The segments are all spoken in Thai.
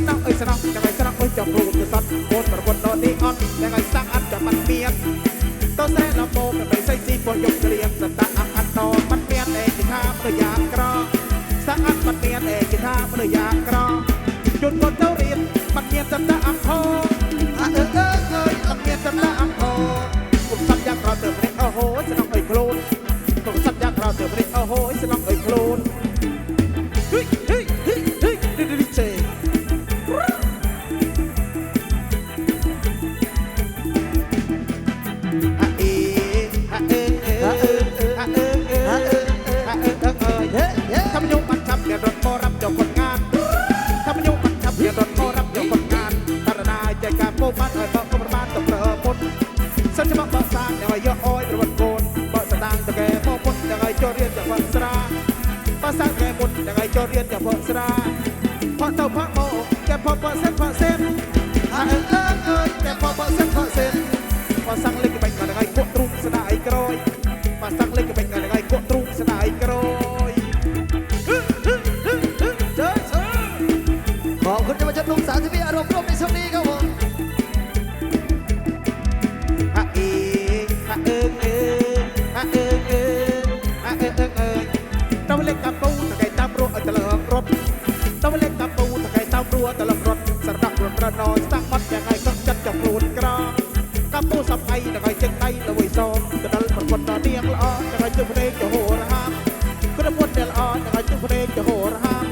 ត់ដល់អុយស្នោះចាំឲ្យស្នោះអុយចាំរូបទៅសត់កូនប្រពន្ធដល់នេះអត់ទាំងឲ្យសាក់អត់ចាំមិនមានតោះតែដល់បោកដើម្បីសៃស៊ីពោះយកគ្រៀមសតាអត់តមិនមានឯកថាប្រយ៉ាក្រសាក់អត់មិនមានឯកថាប្រយ៉ាក្រជន់គាត់ទៅរៀនមិនមានសតាអង្គអត់អើអើអត់មានសតាអង្គគុំសាប់យ៉ាងក្រទៅព្រះអូហូស្នោះអុយខ្លួនគុំសាប់យ៉ាងក្រទៅព្រះអូហូស្នោះអុយខ្លួន บเดือดร้อนพอรับเจ้าคนงานทำยุงมันทับเพียร้อนพอรับเจ้าคนงานตระนายใจการโป๊มันเอ่ยบอกก็ประมาณต้องเปรอพ้นสัญชาติบอกสร้างยังไงย่ออ้อยระวันโกนบอสตางค์จะแก่โป๊ปนยังไงจะเรียนจากวันสราบอสร้างแก่ปนยังไงจะเรียนจากวันสราพราะเจ้าพระโมแกพอพอเส้นพอเส้นอะ ตับปูตะไคร้ตามรัวตะเลิกรถตะวันเล็กกับปูตะไคร้ตามรัวตะเลิกรถสระดับรถระนอยสร้างมัดยังไงก็จัดจับโกรนกรากับปูสับไก่ตะไคร้เจ๊งไตตะไว้ซองกระดัลปรากฏตาเนียงละออตะไคร้จุเพลงจะโหระหามกระปวดเดลออตะไคร้จุเพลงจะโหระหาม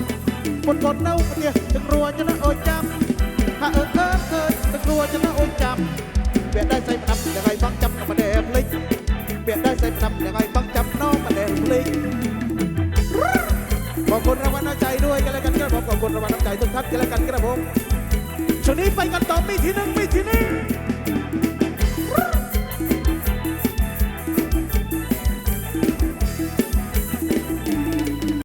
บนบนเน่าเนี่ยถึงรัวจะน่าโอยจำถ้าเออเออเออถึงรัวจะน่าโอยจำเวียนได้ใส่ประดับยังไงบังจำน้องมา ด้วยกันแล้วกันครับผมขอบคุณรางวัลน้ำใจทุกท่านกันแล้วกันครับผมช่วงนี้ไปกันต่อมีที่หนึ่งมีที่หนึ่ง